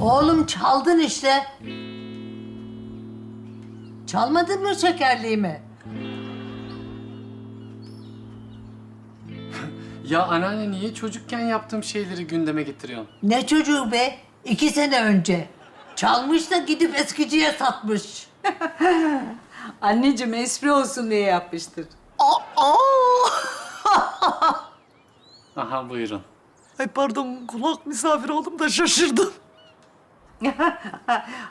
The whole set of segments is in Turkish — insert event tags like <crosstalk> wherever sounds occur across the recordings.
Oğlum çaldın işte. Çalmadın mı şekerliğimi? <laughs> Ya anneanne niye çocukken yaptığım şeyleri gündeme getiriyorsun? Ne çocuğu be? İki sene önce. Çalmış da gidip eskiciye satmış. <laughs> Anneciğim espri olsun diye yapmıştır. Aha buyurun. Ay pardon kulak misafir oldum da şaşırdım. <laughs>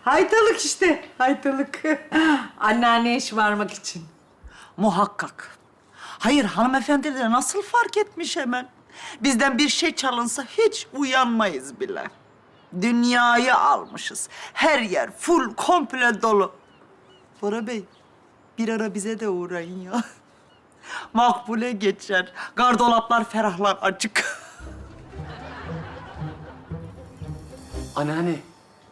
Haytalık işte, haytalık. <laughs> Anneanneye şımarmak için. Muhakkak. Hayır hanımefendi de nasıl fark etmiş hemen? Bizden bir şey çalınsa hiç uyanmayız bile. Dünyayı almışız. Her yer full komple dolu. Bora Bey bir ara bize de uğrayın ya. <laughs> Makbule geçer. Gardolaplar ferahlar açık. Anneanne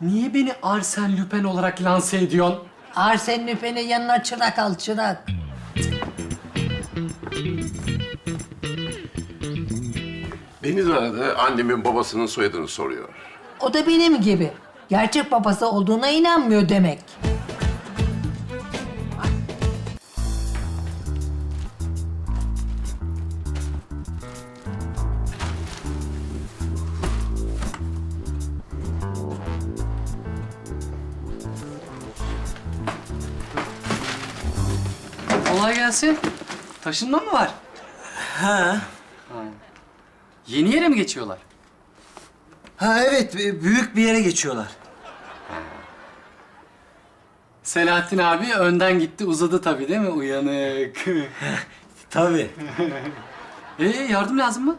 niye beni Arsen Lupin olarak lanse ediyorsun? Arsen Lüfen'in yanına çırak al çırak. Beni de aradı, annemin babasının soyadını soruyor. O da benim gibi. Gerçek babası olduğuna inanmıyor demek. Gelsin. Taşınma mı var? Ha. Yeni yere mi geçiyorlar? Ha evet, e, büyük bir yere geçiyorlar. Selahattin abi önden gitti uzadı tabii değil mi? Uyanık. <laughs> Tabii. <laughs> ee yardım lazım mı?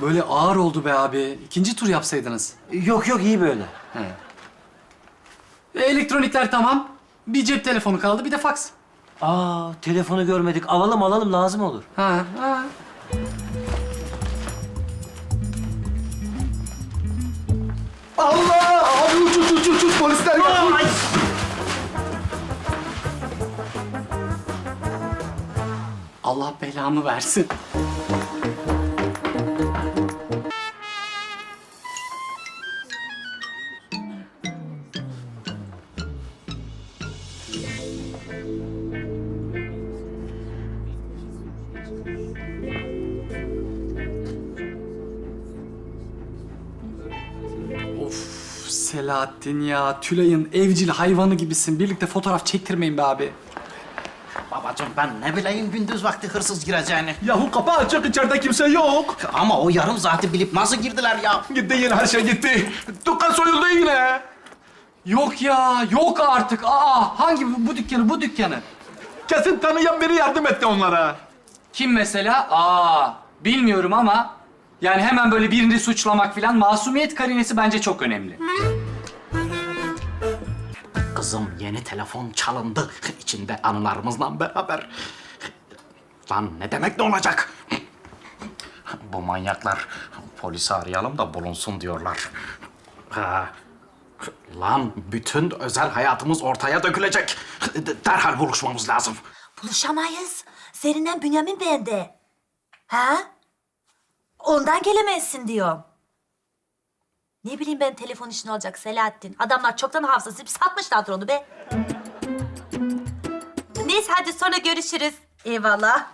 Ya böyle ağır oldu be abi. İkinci tur yapsaydınız. Yok yok, iyi böyle. E, elektronikler tamam. Bir cep telefonu kaldı, bir de faks. Aa, telefonu görmedik. Alalım alalım, lazım olur. Ha, ha. Allah! Abi uç uç uç uç uç polisler geldi. Allah belamı versin. Selahattin ya. Tülay'ın evcil hayvanı gibisin. Birlikte fotoğraf çektirmeyin be abi. Babacığım ben ne bileyim gündüz vakti hırsız gireceğini. Yahu kapı açık içeride kimse yok. Ama o yarım saati bilip nasıl girdiler ya? Gitti yine her şey gitti. Dükkan soyuldu yine. Yok ya, yok artık. Aa, hangi bu, bu dükkanı, bu dükkanı? Kesin tanıyan biri yardım etti onlara. Kim mesela? Aa, bilmiyorum ama yani hemen böyle birini suçlamak falan masumiyet karinesi bence çok önemli. Kızım yeni telefon çalındı. <laughs> İçinde anılarımızla beraber. Lan ne demek ne olacak? Bu manyaklar polisi arayalım da bulunsun diyorlar. Ha. Lan bütün özel hayatımız ortaya dökülecek. Derhal buluşmamız lazım. Buluşamayız. Seninle Bünyamin bende. Ha? Ondan gelemezsin diyorum. Ne bileyim ben telefon işin olacak Selahattin. Adamlar çoktan hafızası satmışlardır onu be. Neyse hadi sonra görüşürüz. Eyvallah.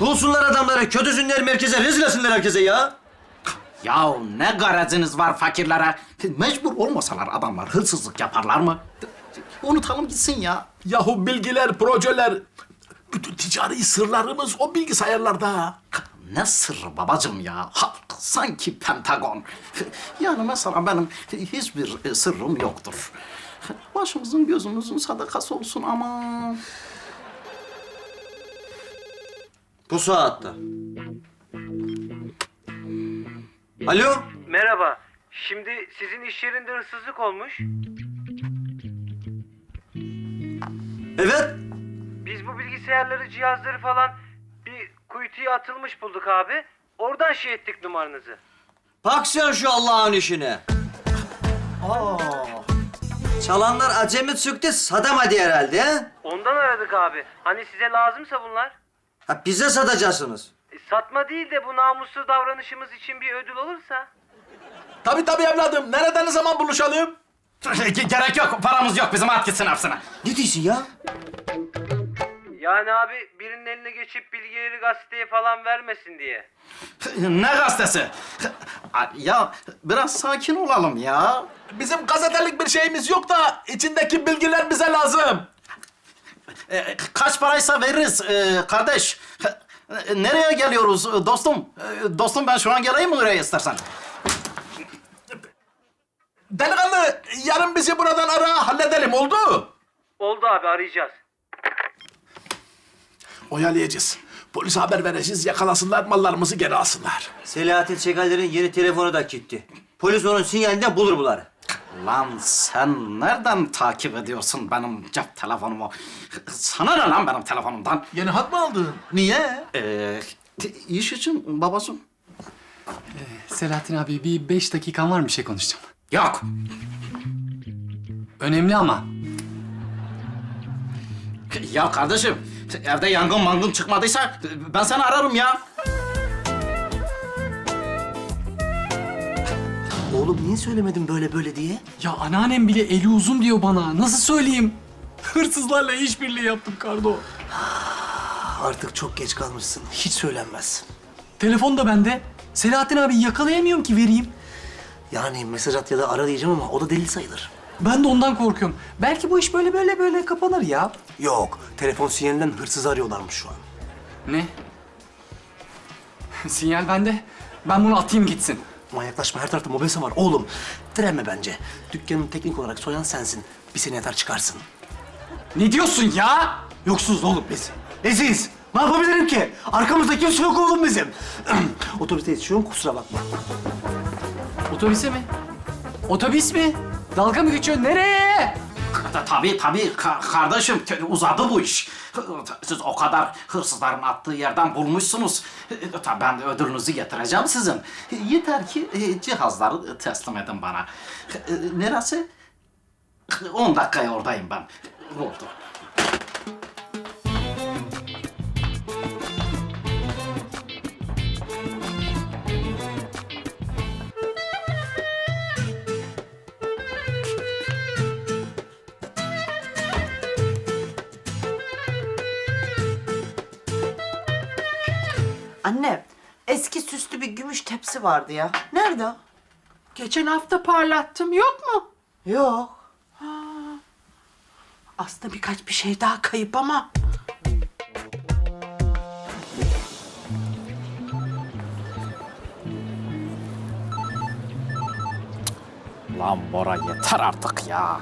Bulsunlar adamları, kötüsünler merkeze, rezil etsinler herkese ya. Ya ne gareziniz var fakirlere? Mecbur olmasalar adamlar hırsızlık yaparlar mı? Unutalım gitsin ya. Yahu bilgiler, projeler, bütün ticari sırlarımız o bilgisayarlarda. Ne sırrı babacığım ya? Ha, sanki Pentagon. Yani mesela benim hiçbir sırrım yoktur. Başımızın gözümüzün sadakası olsun ama... Bu saatte. Alo? Merhaba. Şimdi sizin iş yerinde hırsızlık olmuş. Evet. Biz bu bilgisayarları, cihazları falan bir kuytuya atılmış bulduk abi. Oradan şey ettik numaranızı. Bak sen şu Allah'ın işine. Aa. Çalanlar acemi çıktı, sadamadı herhalde ha? Ondan aradık abi. Hani size lazımsa bunlar. Ha bize satacaksınız. E, satma değil de bu namussuz davranışımız için bir ödül olursa. Tabii tabii evladım. Nerede ne zaman buluşalım? Ge- Gerek yok, paramız yok bizim at gitsin hepsine. Ne diyorsun ya? Yani abi birinin eline geçip bilgileri gazeteye falan vermesin diye. Ne gazetesi? Ya biraz sakin olalım ya. Bizim gazetelik bir şeyimiz yok da içindeki bilgiler bize lazım. E, kaç paraysa veririz e, kardeş. E, Nereye geliyoruz e, dostum? E, dostum ben şu an geleyim mi oraya istersen? Delikanlı yarın bizi buradan ara halledelim oldu. Oldu abi arayacağız. Oyalayacağız. Polise haber vereceğiz, yakalasınlar, mallarımızı geri alsınlar. Selahattin Çekaller'in yeni telefonu da gitti. Polis onun sinyalinden bulur bunları. Lan sen nereden takip ediyorsun benim cep telefonumu? Sana ne lan benim telefonumdan? Yeni hat mı aldın? Niye? Ee, iş için babacığım. Selahattin abi bir beş dakikan var mı bir şey konuşacağım? Yok. Önemli ama. Ya kardeşim, evde yangın mangın çıkmadıysa ben seni ararım ya. Oğlum niye söylemedin böyle böyle diye? Ya anneannem bile eli uzun diyor bana. Nasıl söyleyeyim? Hırsızlarla işbirliği yaptım Kardo. Artık çok geç kalmışsın. Hiç söylenmez. Telefon da bende. Selahattin abi yakalayamıyorum ki vereyim. Yani mesaj at ya da ara diyeceğim ama o da delil sayılır. Ben de ondan korkuyorum. Belki bu iş böyle böyle böyle kapanır ya. Yok. Telefon sinyalinden hırsız arıyorlarmış şu an. Ne? <laughs> Sinyal bende. Ben bunu atayım gitsin. Manyaklaşma her tarafta mobese var oğlum. Direnme bence. Dükkanın teknik olarak soyan sensin. Bir sene yeter çıkarsın. Ne diyorsun ya? Yoksuz oğlum biz. Eziz. Ne yapabilirim ki? Arkamızda kimse yok oğlum bizim. <clears throat> Otobüste yetişiyorum kusura bakma. Otobüse mi? Otobüs mi? Dalga mı geçiyor? Nereye? Ta- Tabii tabii ka- kardeşim uzadı bu iş. Siz o kadar hırsızların attığı yerden bulmuşsunuz. Tabii ben ödülünüzü getireceğim sizin. Yeter ki e, cihazları teslim edin bana. E, Neresi? 10 dakikaya oradayım ben. Oldu. Eski süslü bir gümüş tepsi vardı ya. Nerede o? Geçen hafta parlattım yok mu? Yok. Aslında birkaç bir şey daha kayıp ama. Lan Bora yeter artık ya.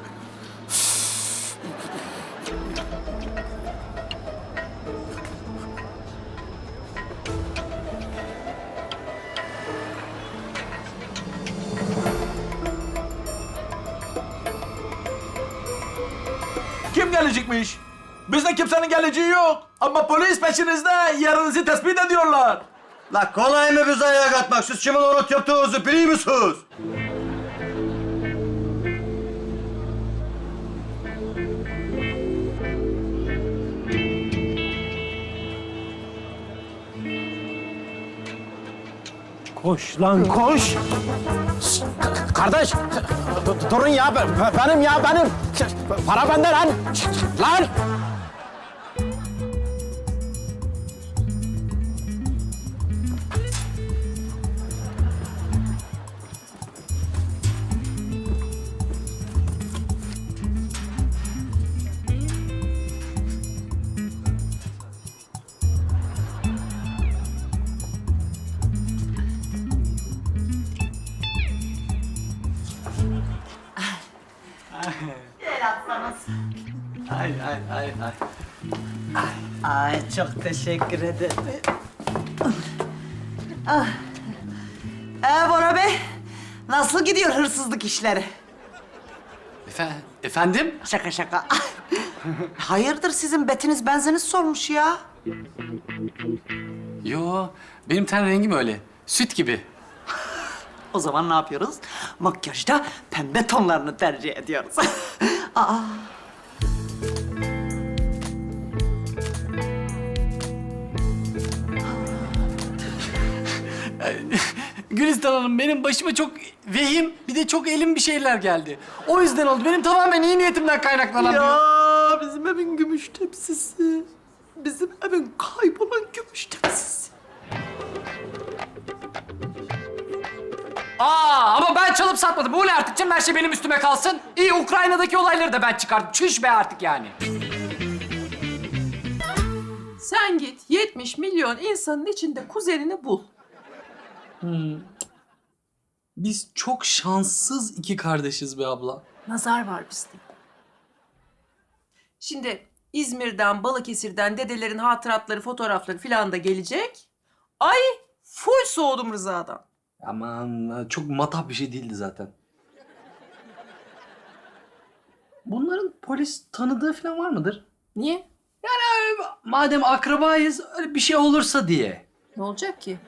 Gelecekmiş? Bizde kimsenin geleceği yok. Ama polis peşinizde yerinizi tespit ediyorlar. La kolay mı bize ayak atmak? Siz kimin orot yaptığınızı biliyor musunuz? Koş lan koş. Kardeş, durun ya. Be- be- Benim ya, benim. Para bende lan. Lan! Çok teşekkür ederim. Ah. Ee Bora Bey, nasıl gidiyor hırsızlık işleri? Efe- efendim? Şaka şaka. Hayırdır sizin betiniz benziniz solmuş ya? Yo, benim ten rengim öyle. Süt gibi. O zaman ne yapıyoruz? Makyajda pembe tonlarını tercih ediyoruz. <laughs> Aa. Gülistan Hanım benim başıma çok vehim bir de çok elim bir şeyler geldi. O yüzden oldu. Benim tamamen iyi niyetimden kaynaklanan bir... Ya bizim evin gümüş tepsisi. Bizim evin kaybolan gümüş tepsisi. Aa ama ben çalıp satmadım. Bu ne artık canım her şey benim üstüme kalsın. İyi Ukrayna'daki olayları da ben çıkardım. Çüş be artık yani. Sen git 70 milyon insanın içinde kuzenini bul. Biz çok şanssız iki kardeşiz be abla. Nazar var bizde. Şimdi İzmir'den, Balıkesir'den dedelerin hatıratları, fotoğrafları filan da gelecek. Ay full soğudum Rıza'dan. Aman çok matah bir şey değildi zaten. Bunların polis tanıdığı falan var mıdır? Niye? Madem akrabayız öyle bir şey olursa diye. Ne olacak ki?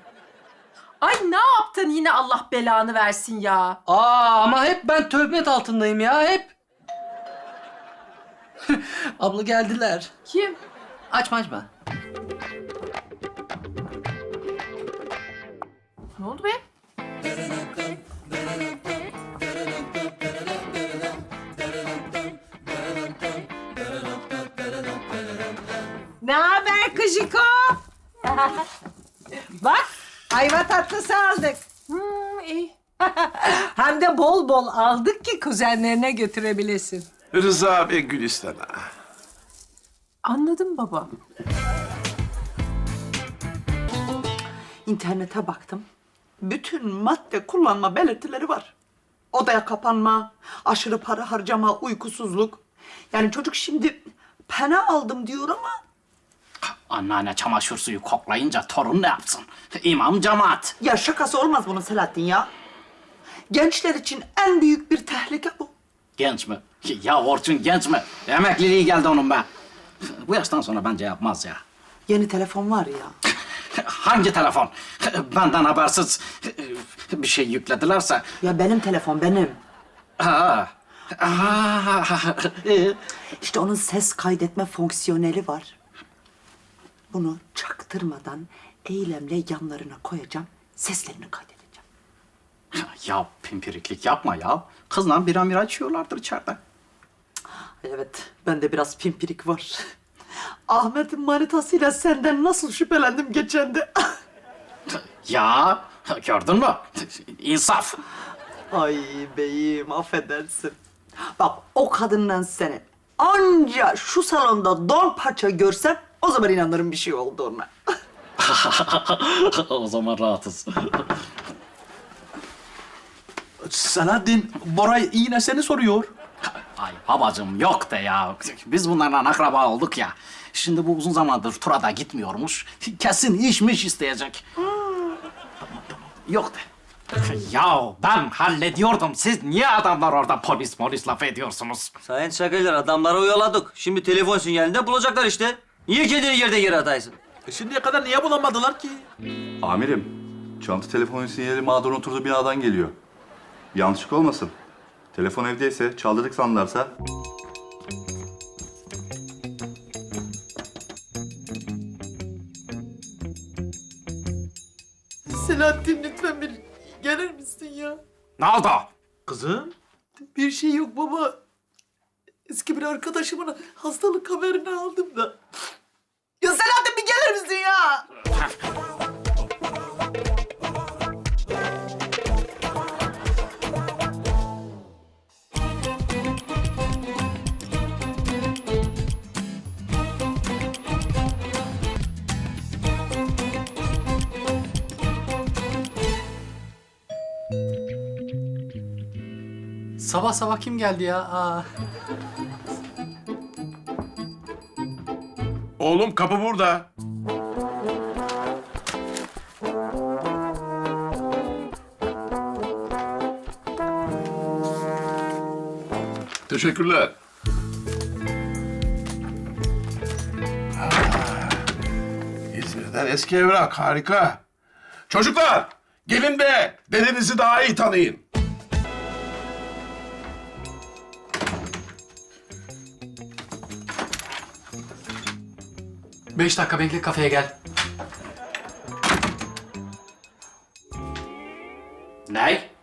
Ay ne yaptın yine Allah belanı versin ya. Aa ama hep ben töhmet altındayım ya hep. <laughs> Abla geldiler. Kim? Açma açma. Ne oldu be? Ne haber Kıjiko? <laughs> Ayva tatlısı aldık. Hmm, iyi. <laughs> Hem de bol bol aldık ki kuzenlerine götürebilesin. Rıza ve Gülistan'a. Anladım baba. İnternete baktım. Bütün madde kullanma belirtileri var. Odaya kapanma, aşırı para harcama, uykusuzluk. Yani çocuk şimdi pena aldım diyor ama Anneanne çamaşır suyu koklayınca torun ne yapsın? İmam cemaat. ya şakası olmaz bunun Selahattin ya. Gençler için en büyük bir tehlike bu. Genç mi? Ya Orçun genç mi? Emekliliği geldi onun be. Bu yaştan sonra bence yapmaz ya. Yeni telefon var ya. <laughs> Hangi telefon? Benden habersiz bir şey yükledilerse. Ya benim telefon benim. Aa, e, İşte onun ses kaydetme fonksiyoneli var. Bunu çaktırmadan eylemle yanlarına koyacağım, seslerini kaydedeceğim. ya pimpiriklik yapma ya. Kızla bir amira içiyorlardır içeride. Evet, bende biraz pimpirik var. Ahmet'in manitasıyla senden nasıl şüphelendim geçen de. Ya gördün mü? İnsaf. Ay beyim, affedersin. Bak o kadından seni anca şu salonda don parça görsem o zaman inanırım bir şey olduğuna. <laughs> o zaman rahatız. Selahattin, Boray yine seni soruyor. Ay babacığım yok de ya. Biz bunlarla akraba olduk ya. Şimdi bu uzun zamandır Tura'da gitmiyormuş. Kesin işmiş isteyecek. Yok de. Ya ben hallediyordum. Siz niye adamlar orada polis polis laf ediyorsunuz? Sayın Çakırlar adamları oyaladık. Şimdi telefon sinyalinde bulacaklar işte. Niye kendini yerde yere ataysın? E şimdiye kadar niye bulamadılar ki? Amirim, çanta telefon sinyali mağdurun oturduğu binadan geliyor. Yanlışlık olmasın. Telefon evdeyse, çaldırdık sanırlarsa... Selahattin lütfen bir gelir misin ya? Ne oldu? Kızım, Bir şey yok baba. Eski bir arkadaşımın hastalık haberini aldım da. Ya Selahattin bir gelir misin ya? Sabah sabah kim geldi ya? Aa. Oğlum kapı burada. Teşekkürler. Ah, İzmir'den eski evrak harika. Çocuklar Gelin de dedenizi daha iyi tanıyın. Beş dakika bekle kafeye gel. Ne?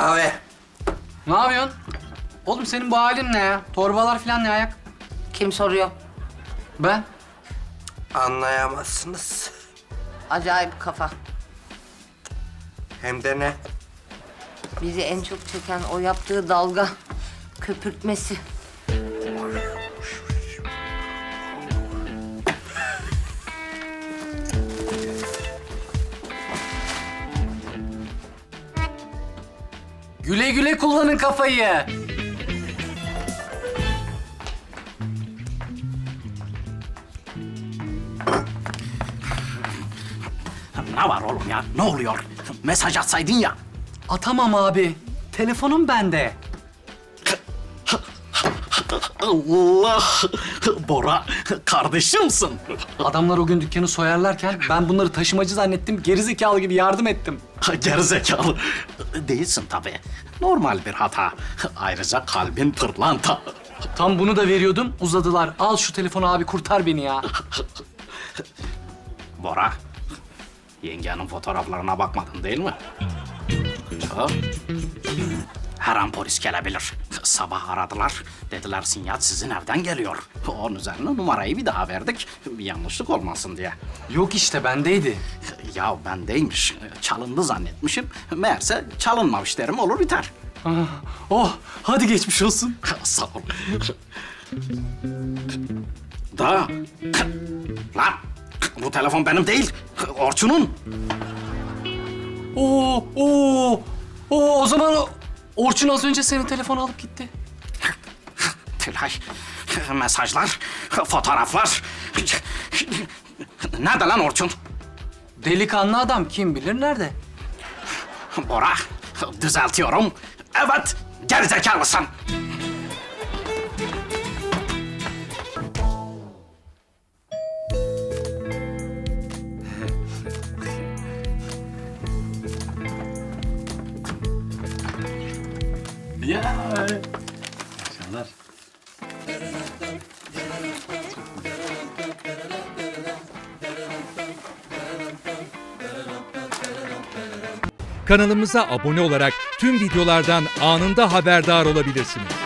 Kahve. Ne yapıyorsun? Oğlum senin bu halin ne ya? Torbalar falan ne ayak? Kim soruyor? Ben? Anlayamazsınız. Acayip kafa. Hem de ne? Bizi en çok çeken o yaptığı dalga köpürtmesi. Güle güle kullanın kafayı. Ne var oğlum ya? Ne oluyor? Mesaj atsaydın ya. Atamam abi. Telefonum bende. Allah! Bora, kardeşimsin. Adamlar o gün dükkanı soyarlarken ben bunları taşımacı zannettim. Gerizekalı gibi yardım ettim. Gerizekalı. Değilsin tabii. Normal bir hata. Ayrıca kalbin pırlanta. Tam bunu da veriyordum. Uzadılar. Al şu telefonu abi kurtar beni ya. Bora, yengenin fotoğraflarına bakmadın değil mi? Ya. Her an polis gelebilir. Sabah aradılar. Dediler sinyal sizin evden geliyor. Onun üzerine numarayı bir daha verdik. Bir yanlışlık olmasın diye. Yok işte bendeydi. Ya bendeymiş. Çalındı zannetmişim. Meğerse çalınmamış derim olur biter. Oh hadi geçmiş olsun. <laughs> Sağ ol. Da. Lan. Bu telefon benim değil. Orçun'un. Oo, oo, oo, o zaman o- Orçun az önce senin telefonu alıp gitti. Tülay. Mesajlar, fotoğraflar. Nerede lan Orçun? Delikanlı adam kim bilir nerede? Bora, düzeltiyorum. Evet, gerizekalısın. Kanalımıza abone olarak tüm videolardan anında haberdar olabilirsiniz.